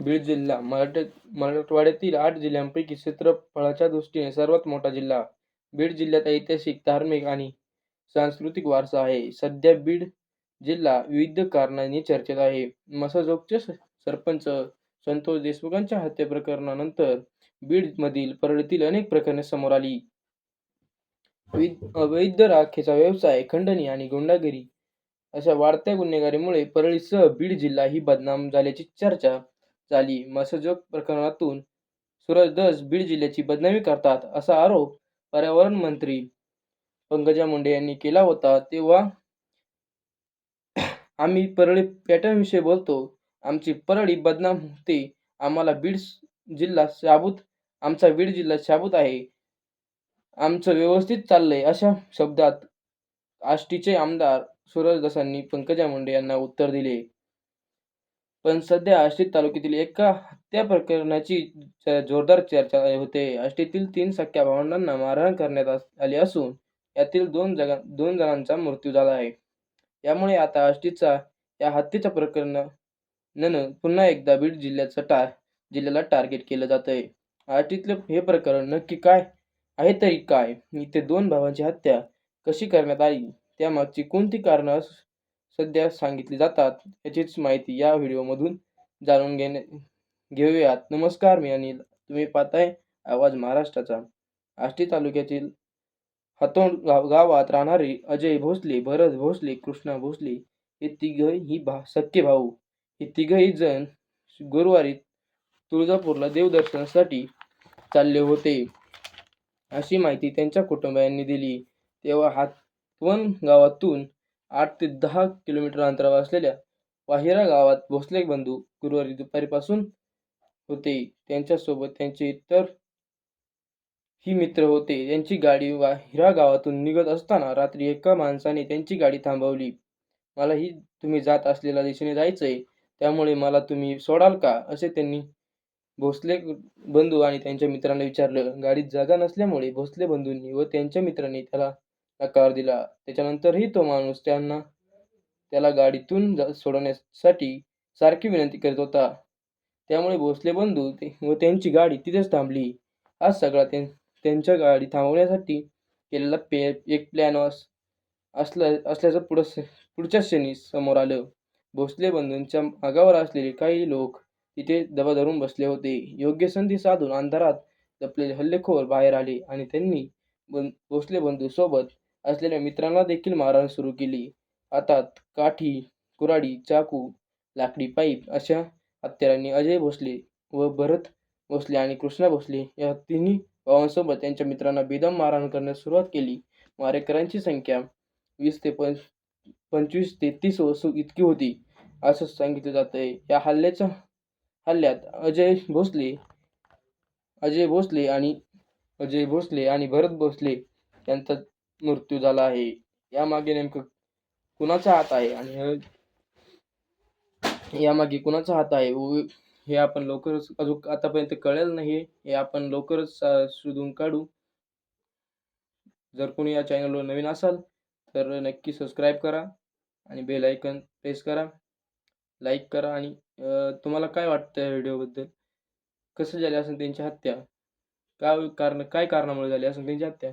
बीड जिल्हा मराठा मराठवाड्यातील आठ जिल्ह्यांपैकी क्षेत्रफळाच्या दृष्टीने सर्वात मोठा जिल्हा. बीड जिल्ह्यात ऐतिहासिक, धार्मिक आणि सांस्कृतिक वारसा आहे. सध्या बीड जिल्हा विविध कारणांनी चर्चेत आहे. मसाजोगचे सरपंच संतोष देशमुखांच्या हत्येप्रकरणानंतर बीडमधील परळीतील अनेक प्रकरणे समोर आली. अवैध राखेचा व्यवसाय, खंडणी आणि गुंडागिरी अशा वाढत्या गुन्हेगारीमुळे परळीसह बीड जिल्हा ही बदनाम झाल्याची चर्चा झाली. मसजोग प्रकरणातून सूरजदस बीड जिल्ह्याची बदनामी करतात, असा आरोप पर्यावरण मंत्री पंकजा मुंडे यांनी केला होता. तेव्हा आम्ही परळी पॅटर्नविषयी बोलतो. आमची परळी बदनाम होते. आम्हाला बीड जिल्हा शाबूत आमचा बीड जिल्हा शाबूत आहे. आमचं व्यवस्थित चाललंय, अशा शब्दात आष्टीचे आमदार सूरजदासांनी पंकजा मुंडे यांना उत्तर दिले. पण सध्या आष्टी तालुक्यातील एका हत्या प्रकरणाची जोरदार चर्चा होते आष्टीतील तीन सख्ख्या भावंडांना मारहाण करण्यात आली असून यातील दोन जणांचा मृत्यू झाला आहे. यामुळे आता आष्टीचा या हत्येच्या प्रकरणानं पुन्हा एकदा बीड जिल्ह्याला टार्गेट केलं जातंय. आष्टीतलं हे प्रकरण नक्की काय आहे तरी काय? इथे दोन भावांची हत्या कशी करण्यात आली? त्यामागची कोणती कारणं सध्या सांगितली जातात? याचीच माहिती या व्हिडिओमधून जाणून घेणे घेऊयात. नमस्कार, मी अनिल. तुम्ही पाहताय आवाज महाराष्ट्राचा. आष्टी तालुक्यातील हातोंड गावात राहणारे अजय भोसले, भरत भोसले, कृष्णा भोसले हे तिघही सख्खे भाऊ. हे तिघही जण गुरुवारी तुळजापूरला देवदर्शनासाठी चालले होते, अशी माहिती त्यांच्या कुटुंबियांनी दिली. तेव्हा हातवन गावातून आठ ते दहा किलोमीटर अंतरावर असलेल्या वाहिरा गावात भोसले बंधू गुरुवारी दुपारीपासून होते. त्यांच्यासोबत त्यांचे इतरही मित्र होते. त्यांची गाडी वाहिरा गावातून निघत असताना रात्री एका माणसाने त्यांची गाडी थांबवली. मलाही तुम्ही जात असलेल्या दिशेने जायचंय, त्यामुळे मला तुम्ही सोडाल का, असे त्यांनी भोसले बंधू आणि त्यांच्या मित्रांना विचारलं. गाडीत जागा नसल्यामुळे भोसले बंधूंनी व त्यांच्या मित्रांनी त्याला नकार दिला. त्याच्यानंतरही तो माणूस त्यांना त्याला गाडीतून सोडवण्यासाठी सारखी विनंती करत होता. त्यामुळे भोसले बंधू व त्यांची गाडी तिथेच थांबली. हा सगळा त्यांच्या गाडी थांबवण्यासाठी केलेला पे एक प्लॅन असल्याचं पुढं पुढच्या क्षणी समोर आलं. भोसले बंधूंच्या मागावर असलेले काही लोक तिथे दबा धरून बसले होते. योग्य संधी साधून अंधारात लपलेले हल्लेखोर बाहेर आले आणि त्यांनी भोसले बंधू सोबत असलेल्या मित्रांना देखील मारहाण सुरू केली. हातात काठी, कुऱ्हाडी, चाकू, लाकडी पाईप अशा हत्यारांनी अजय भोसले व भरत भोसले आणि कृष्णा भोसले या तिन्ही भावांसोबत त्यांच्या मित्रांना बेदम मारहाण करण्यास सुरुवात केली. मारेकरांची संख्या वीस ते पंच पंचवीस ते तीस इतकी होती, असं सांगितलं जातंय. या हल्ल्यात अजय भोसले आणि भरत भोसले यांचा मृत्यू झाला आहे. यामागे नेमकं कुणाचा हात आहे, आणि यामागे कुणाचा हात आहे हे आपण लवकरच अजून आतापर्यंत कळेल नाही हे आपण लवकरच शोधून काढू. जर कोणी या चॅनलवर नवीन असाल तर नक्की सबस्क्राईब करा आणि बेल आयकन प्रेस करा. लाईक करा आणि तुम्हाला काय वाटतं या व्हिडिओबद्दल? कसं झाले असेल त्यांची हत्या? काय कारणामुळे झाली असेल त्यांची हत्या?